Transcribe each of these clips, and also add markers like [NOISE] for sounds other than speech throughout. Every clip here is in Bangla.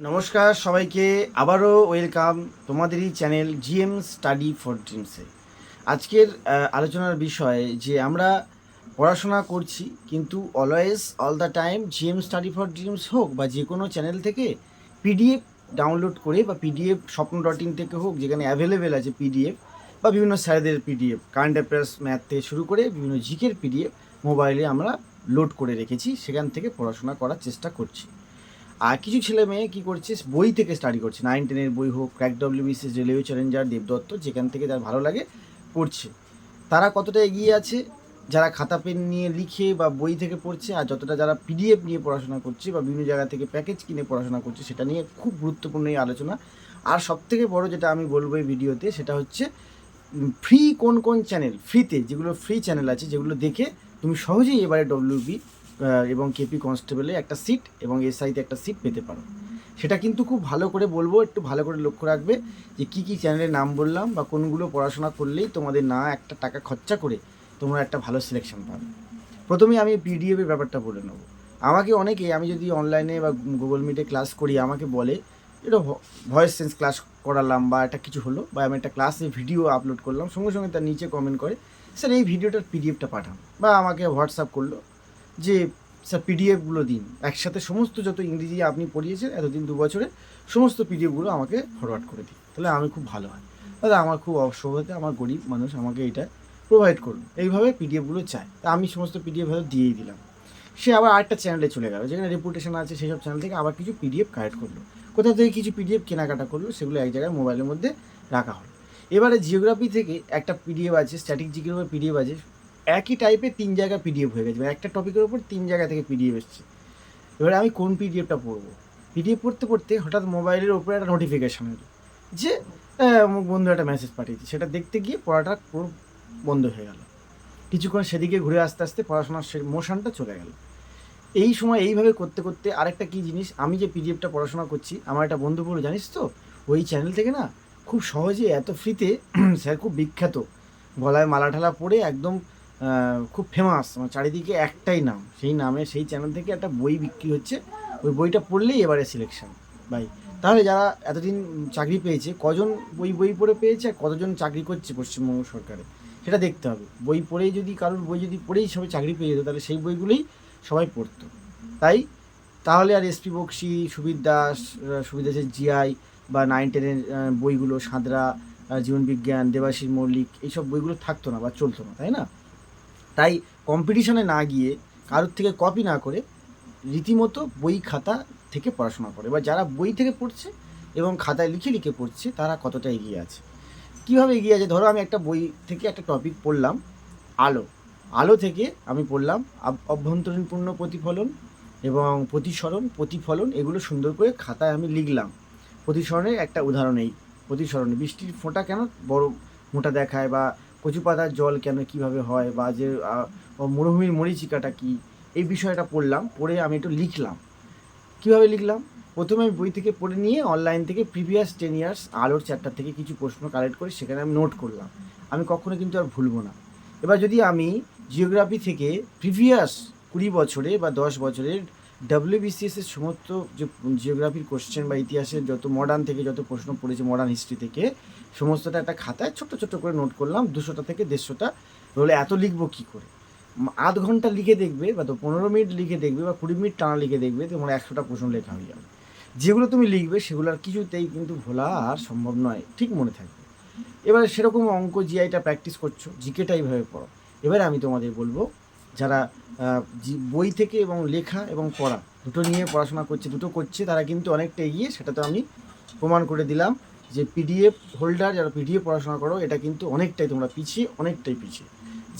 নমস্কার সবাইকে, আবারও ওয়েলকাম তোমাদেরই চ্যানেল জিএম স্টাডি ফর ড্রিমসে। আজকের আলোচনার বিষয় যে আমরা পড়াশোনা করছি, কিন্তু always all the time GM study for dreams হোক বা যে কোনো চ্যানেল থেকে পিডিএফ ডাউনলোড করে বা পিডিএফ স্বপ্ন ডট ইন থেকে হোক, যেখানে অ্যাভেলেবেল আছে পিডিএফ বা বিভিন্ন স্যারেদের পিডিএফ কারেন্ট অ্যাফেয়ার্স ম্যাথ থেকে শুরু করে বিভিন্ন জিকের পিডিএফ মোবাইলে আমরা লোড করে রেখেছি, সেখান থেকে পড়াশোনা করার চেষ্টা করছি। আর কিছু ছেলে মেয়ে কী করছে বই থেকে স্টাডি করছে। নাইন টেনের বই হোক crack W BCS railway challenger Debdutta যেখান থেকে তার ভালো লাগে পড়ছে। তারা কতটা এগিয়ে আছে? যারা খাতা, পেন নিয়ে লিখে বা বই থেকে পড়ছে, আর যতটা যারা পিডিএফ নিয়ে পড়াশোনা করছে বা বিভিন্ন জায়গা থেকে প্যাকেজ কিনে পড়াশোনা করছে, সেটা নিয়ে খুব গুরুত্বপূর্ণ এই আলোচনা। আর সবথেকে বড় যেটা আমি বলব এই ভিডিওতে, সেটা হচ্ছে ফ্রি কোন কোন চ্যানেল ফ্রিতে যেগুলো ফ্রি চ্যানেল আছে, যেগুলো দেখে তুমি সহজেই এবারে ডব্লিউবি এবং কেপি কনস্টেবলে একটা সিট এবং এসআইতে একটা সিট পেতে পারো। সেটা কিন্তু খুব ভালো করে বলব, একটু ভালো করে লক্ষ্য রাখবে যে কী কী চ্যানেলের নাম বললাম বা কোনগুলো পড়াশোনা করলেই তোমাদের না একটা টাকা খরচা করে তোমরা একটা ভালো সিলেকশন পাবে। প্রথমে আমি পিডিএফের ব্যাপারটা বলে নেব। আমাকে অনেকে, আমি যদি অনলাইনে বা গুগল মিটে ক্লাস করি, আমাকে বলে, এটা ভয়েস সেন্স ক্লাস করালাম বা একটা কিছু হলো বা আমি একটা ক্লাসে ভিডিও আপলোড করলাম। সঙ্গে সঙ্গে তার নিচে কমেন্ট করে, স্যার, এই ভিডিওটার পিডিএফটা পাঠান। বা আমাকে হোয়াটসঅ্যাপ করল। যে স্যার পিডিএফগুলো দিন, একসাথে সমস্ত যত ইংরেজি আপনি পড়িয়েছেন এতদিন দু বছরে, সমস্ত পিডিএফগুলো আমাকে ফরওয়ার্ড করে দিন। তাহলে আমি খুব ভালো হয়। তাহলে আমার খুব অসুবিধা আমার গরিব মানুষ, আমাকে এটা প্রোভাইড করুন। এইভাবে পিডিএফগুলো চায়। তা আমি সমস্ত পিডিএফ হয়তো দিয়েই দিলাম। সে আবার আরেকটা চ্যানেলে চলে গেল, যেখানে রেপুটেশন আছে, সেই সব চ্যানেল থেকে আবার কিছু পিডিএফ কালেক্ট করল। কোথা থেকে কিছু পিডিএফ কেনাকাটা করল, সেগুলো এক জায়গায় মোবাইলের মধ্যে রাখা হলো। এবারে জিওগ্রাফি থেকে একটা পিডিএফ আছে স্ট্যাটিক জিওগ্রাফি পিডিএফ আছে একই টাইপের তিন জায়গা পিডিএফ হয়ে গেছে। মানে একটা টপিকের উপর তিন জায়গা থেকে পিডিএফ এসছে। এবারে আমি কোন পিডিএফটা পড়ব? পিডিএফ পড়তে পড়তে হঠাৎ মোবাইলের উপরে একটা নোটিফিকেশান এলো যে অমুক বন্ধু একটা মেসেজ পাঠিয়েছে। সেটা দেখতে গিয়ে পড়াটা পুরো বন্ধ হয়ে গেল। কিছুক্ষণ সেদিকে ঘুরে আস্তে আস্তে পড়াশোনার সে মোশনটা চলে গেল। এই সময় এইভাবে করতে করতে আরেকটা কী জিনিস, আমি যে পিডিএফটা পড়াশোনা করছি, আমার একটা বন্ধু বলে জানিস তো, ওই চ্যানেল থেকে না খুব সহজে এত ফ্রিতে [CLEARS THROAT] স্যার খুব বিখ্যাত। গলায় মালা ঠালা পরে একদম খুব ফেমাস আমার চারিদিকে একটাই নাম। সেই নামে, সেই চ্যানেল থেকে একটা বই বিক্রি হচ্ছে। ওই বইটা পড়লেই এবারে সিলেকশন ভাই তাহলে যারা এতদিন চাকরি পেয়েছে, কজন বই বই পড়ে পেয়েছে আর কতজন চাকরি করছে পশ্চিমবঙ্গ সরকারে? সেটা দেখতে হবে। বই পড়েই যদি, কারোর বই যদি পড়েই সবাই চাকরি পেয়ে যেত, তাহলে সেই বইগুলোই সবাই পড়তো। তাই, তাহলে আর এসপি বক্সি সুবির দাস সুবির দাসের জিআই বা নাইন টেনের বইগুলো, সাঁতরা জীবনবিজ্ঞান দেবাশীষ মল্লিক, এইসব বইগুলো থাকতো না বা চলতো না, তাই না? তাই কম্পিটিশনে না গিয়ে কারোর থেকে কপি না করে রীতিমতো বই খাতা থেকে পড়াশোনা করে। বা যারা বই থেকে পড়ছে এবং খাতায় লিখে লিখে পড়ছে, তারা কতটা এগিয়ে আছে? কীভাবে এগিয়ে আছে? ধরো আমি একটা বই থেকে একটা টপিক পড়লাম, আলো। আলো থেকে আমি পড়লাম আব- অভ্যন্তরীণ পূর্ণ প্রতিফলন এবং প্রতিসরণ, প্রতিফলন এগুলো সুন্দর করে খাতায় আমি লিখলাম। প্রতিসরণের একটা উদাহরণ এই। প্রতিসরণে, বৃষ্টির ফোঁটা কেন বড় মোটা দেখায় বা কচু পাতার জল কেন, কীভাবে হয় বা যে মরুভূমির মরিচিকাটা কি, এই বিষয়টা পড়লাম, পড়ে আমি একটু লিখলাম। কীভাবে লিখলাম? প্রথমে আমি বই থেকে পড়ে নিয়ে অনলাইন থেকে প্রিভিয়াস টেন ইয়ার্স আলোর চ্যাপ্টার থেকে কিছু প্রশ্ন কালেক্ট করে সেখানে আমি নোট করলাম। আমি কখনো কিন্তু আর ভুলবো না। এবার যদি আমি জিওগ্রাফি থেকে প্রিভিয়াস কুড়ি বছরে বা দশ বছরের ডাব্লিউবিসিএস এর সমস্ত যে জিওগ্রাফির কোশ্চেন বা ইতিহাসের যত মডার্ন থেকে যত প্রশ্ন পড়েছে মডার্ন হিস্ট্রি থেকে সমস্তটা একটা খাতায় ছোট ছোট করে নোট করলাম, দুশোটা থেকে দেড়শোটা। বলে এত লিখব কী করে? আধ ঘণ্টা লিখে দেখবে বা তো পনেরো মিনিট লিখে দেখবে বা কুড়ি মিনিট টানা লিখে দেখবে তোমার একশোটা প্রশ্ন লেখা হয়ে যাবে। যেগুলো তুমি লিখবে সেগুলো আর কিছুতেই কিন্তু ভোলা আর সম্ভব নয়, ঠিক মনে থাকবে। এবারে সেরকম অঙ্ক জিআইটা প্র্যাকটিস করছ, জিকেটা এইভাবে পড়ো। এবারে আমি তোমাদের বলব, যারা বই থেকে এবং লেখা এবং পড়া দুটো নিয়ে পড়াশোনা করছে, দুটো করছে, তারা কিন্তু অনেকটা এগিয়ে সেটা তো আমি প্রমাণ করে দিলাম। যে পিডিএফ হোল্ডার যারা পিডিএফ পড়াশোনা করো, এটা কিন্তু অনেকটাই তোমরা পিছিয়ে, অনেকটাই পিছিয়ে।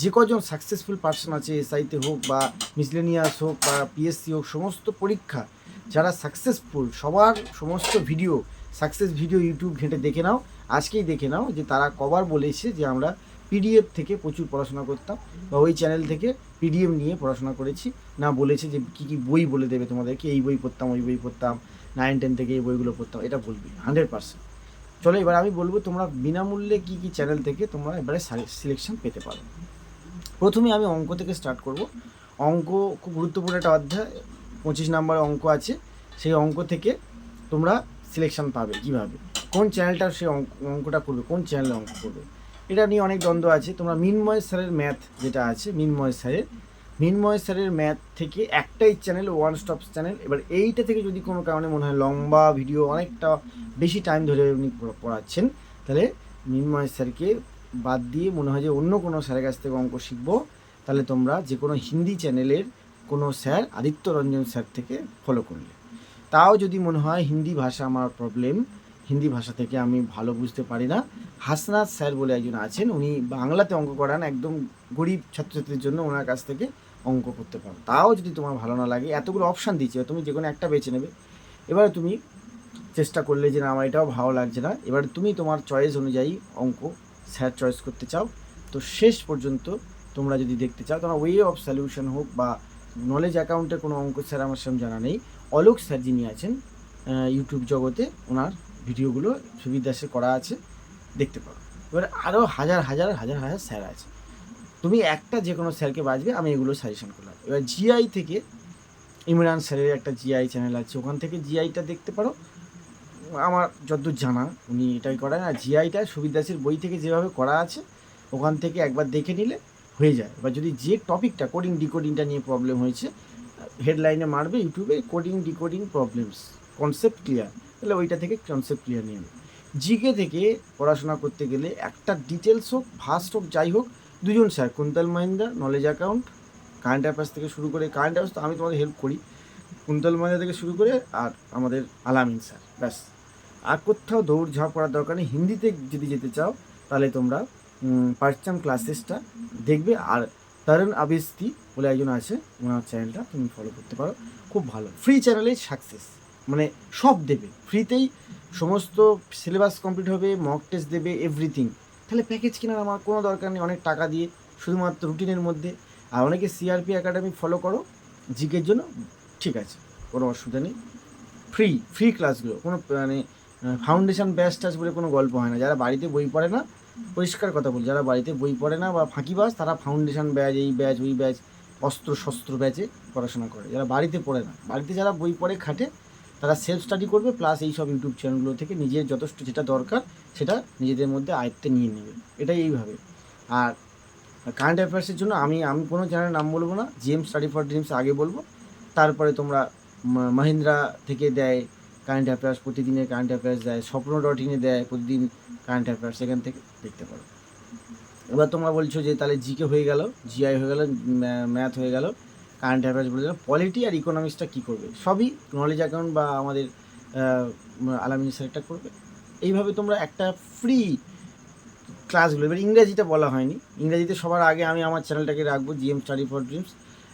যে কজন সাকসেসফুল পার্সন আছে এসআইতে হোক বা মিসলেনিয়াস হোক বা পিএসসি হোক, সমস্ত পরীক্ষা যারা সাকসেসফুল সবার সমস্ত ভিডিও সাকসেস ভিডিও ইউটিউব ঘেঁটে দেখে নাও, আজকেই দেখে নাও যে তারা কবার বলেছে যে আমরা পিডিএফ থেকে প্রচুর পড়াশোনা করতাম বা ওই চ্যানেল থেকে পিডিএফ নিয়ে পড়াশোনা করেছি। না বলেছে যে কী কী বই বলে দেবে তোমাদেরকে, এই বই পড়তাম, ওই বই পড়তাম নাইন টেন থেকে এই বইগুলো পড়তাম, এটা বলবি হান্ড্রেড পার্সেন্ট চলো এবার আমি বলব তোমরা বিনামূল্যে কী কী চ্যানেল থেকে তোমরা এবারে সিলেকশন পেতে পারো। প্রথমে আমি অঙ্ক থেকে স্টার্ট করব। অঙ্ক খুব গুরুত্বপূর্ণ একটা অধ্যায়, পঁচিশ নাম্বার অঙ্ক আছে। সেই অঙ্ক থেকে তোমরা সিলেকশন পাবে কীভাবে। কোন চ্যানেলটা সে অঙ্ক, অঙ্কটা করবে, কোন চ্যানেলে অঙ্ক করবে। এটা নিয়ে অনেক দ্বন্দ্ব আছে। তোমরা মিনময় স্যারের ম্যাথ যেটা আছে, মিনময় স্যারের মিনময় স্যারের ম্যাথ থেকে একটাই চ্যানেল ওয়ান স্টপ চ্যানেল। এবার এইটা থেকে যদি কোনো কারণে মনে হয় লম্বা ভিডিও অনেকটা বেশি টাইম ধরে উনি পড়া- পড়াচ্ছেন, তাহলে মিনময় স্যারকে বাদ দিয়ে মনে হয় যে অন্য কোনো স্যারের কাছ থেকে অঙ্ক শিখব। তাহলে তোমরা যে কোনো হিন্দি চ্যানেলের কোনো স্যার আদিত্য রঞ্জন স্যার থেকে ফলো করলে। তাও যদি মনে হয় হিন্দি ভাষা আমার প্রবলেম হিন্দি ভাষা থেকে আমি ভালো বুঝতে পারি না, হাসনাথ স্যার বলে একজন আছেন, উনি বাংলাতে অঙ্ক করান, একদম গরিব ছাত্রছাত্রীর জন্য ওনার কাছ থেকে অঙ্ক করতে পারো। তাও যদি তোমার ভালো না লাগে, এতগুলো অপশান দিচ্ছে তুমি যে কোনো একটা বেছে নেবে। এবারে তুমি চেষ্টা করলে যে না, আমার এটাও ভালো লাগছে না, এবারে তুমি তোমার চয়েস অনুযায়ী অঙ্ক স্যার চয়েস করতে চাও। তো শেষ পর্যন্ত তোমরা যদি দেখতে চাও, তোমার ওয়ে অফ সলিউশন হোক বা নলেজ অ্যাকাউন্টে কোনো অঙ্ক স্যার আমার সেরকম জানা নেই, অলোক স্যার যিনি আছেন ইউটিউব জগতে ওনার ভিডিওগুলো সুবিধাসে করা আছে, দেখতে পারো। এবার আরও হাজার হাজার হাজার হাজার স্যার আছে। তুমি একটা যে কোনো স্যারকে বাজবে, আমি এগুলো সাজেশন করলাম। এবার জিআই থেকে ইমরান স্যারের একটা জিআই চ্যানেল আছে, ওখান থেকে জিআইটা দেখতে পারো। আমার যতদূর জানা, উনি এটাই করেন। আর জিআইটা সুবিদাসের বই থেকে যেভাবে করা আছে, ওখান থেকে একবার দেখে নিলে হয়ে যায়। এবার যদি যে টপিকটা কোডিং ডিকোডিংটা নিয়ে প্রবলেম হয়েছে হেডলাইনে মারবে ইউটিউবে coding decoding problems concept clear তাহলে ওইটা থেকে কনসেপ্ট ক্লিয়ার নিয়ে নেবে জিকে থেকে পড়াশোনা করতে গেলে একটা ডিটেলস হোক ফার্স্ট হোক, যাই হোক দুজন sir Kuntal Mahinda knowledge account current affairs থেকে শুরু করে কারেন্ট অ্যাফেয়ার্স তো আমি তোমাদের হেল্প করি। কুন্তল মহিন্দা থেকে শুরু করে আর আমাদের আলামিন স্যার ব্যাস। আর কোথাও দৌড়ঝাঁপ করার দরকার নেই। হিন্দিতে যদি যেতে চাও, তাহলে তোমরা পার্চাম ক্লাসেসটা দেখবে। আর তরুণ আবিস্তি বলে একজন আছে, ওনার চ্যানেলটা তুমি ফলো করতে পারো। খুব ভালো। ফ্রি চ্যানেলে সাকসেস মানে সব দেবে। ফ্রিতেই সমস্ত সিলেবাস কমপ্লিট হবে মক টেস্ট দেবে এভরিথিং তাহলে প্যাকেজ কেনার আমার কোনো দরকার নেই, অনেক টাকা দিয়ে, শুধুমাত্র রুটিনের মধ্যে। আর অনেকে সিআরপি একাডেমি ফলো করো জিকের জন্য, ঠিক আছে, কোনো অসুবিধা নেই। ফ্রি ফ্রি ক্লাসগুলো কোনো মানে ফাউন্ডেশন ব্যাচ ট্যাচ বলে কোনো গল্প হয় না। যারা বাড়িতে বই পড়ে না, পরিষ্কার কথা বলি, যারা বাড়িতে বই পড়ে না বা ফাঁকিবাজ তারা ফাউন্ডেশন ব্যাচ এই ব্যাচ ওই ব্যাচ অস্ত্র শস্ত্র ব্যাচে পড়াশোনা করে। যারা বাড়িতে পড়ে না, বাড়িতে যারা বই পড়ে, খাটে তারা সেলফ স্টাডি করবে প্লাস এই সব ইউটিউব চ্যানেলগুলো থেকে নিজের যথেষ্ট যেটা দরকার, সেটা নিজেদের মধ্যে আয়ত্তে নিয়ে নেবে। এটাই এইভাবে। আর কারেন্ট অ্যাফেয়ার্সের জন্য আমি আমি কোনো চ্যানেলের নাম বলব না জিএম স্টাডি ফর ড্রিমস আগে বলব। তারপরে তোমরা মাহিন্দ্রা থেকে দেয় কারেন্ট অ্যাফেয়ার্স প্রতিদিনের কারেন্ট অ্যাফেয়ার্স দেয়, স্বপ্ন ডট ইনে দেয়, প্রতিদিন কারেন্ট অ্যাফেয়ার্স সেখান থেকে দেখতে পারো। এবার তোমরা বলছো যে তাহলে জিকে হয়ে গেল জিআই হয়ে গেল ম্যাথ হয়ে গেল। কারেন্ট অ্যাফেয়ার্স বলে দিলাম। পলিটি আর ইকোনমিক্সটা কী করবে? সবই নলেজ অ্যাকাউন্ট বা আমাদের আলামিন স্যারটা করবে। এইভাবে তোমরা একটা ফ্রি ক্লাসগুলো এবার ইংরেজিটা বলা হয়নি। ইংরেজিতে সবার আগে আমি আমার চ্যানেলটাকে রাখব জিএম স্টাডি ফর ড্রিমস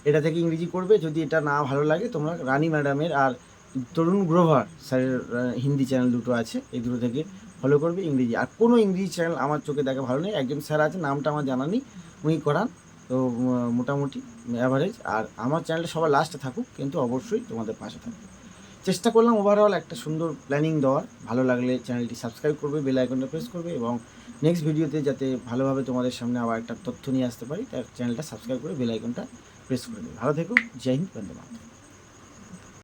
এটা থেকে ইংরেজি করবে, যদি এটা না ভালো লাগে, তোমরা রানী ম্যাডামের আর তরুণ গ্রোভার স্যারের হিন্দি চ্যানেল দুটো আছে, এই দুটো থেকে ফলো করবে ইংরেজি। আর কোনো ইংরেজি চ্যানেল আমার চোখে দেখা ভালো নেই। একজন স্যার আছে, নামটা আমার জানা নেই, উনি করান। তো মোটামুটি অ্যাভারেজ আর আমার চ্যানেলটা সবার লাস্টে থাকুক, কিন্তু অবশ্যই তোমাদের পাশে থাকুক চেষ্টা করলাম ওভারঅল একটা সুন্দর প্ল্যানিং দেওয়ার। ভালো লাগলে চ্যানেলটি সাবস্ক্রাইব করবে বেল আইকনটা প্রেস করবে এবং নেক্সট ভিডিওতে যাতে ভালোভাবে তোমাদের সামনে আবার একটা তথ্য নিয়ে আসতে পারি, তার চ্যানেলটা সাবস্ক্রাইব করে বেল আইকনটা প্রেস করে দেবে। ভালো থেকো, জয় হিন্দ, বন্দে মাতরম।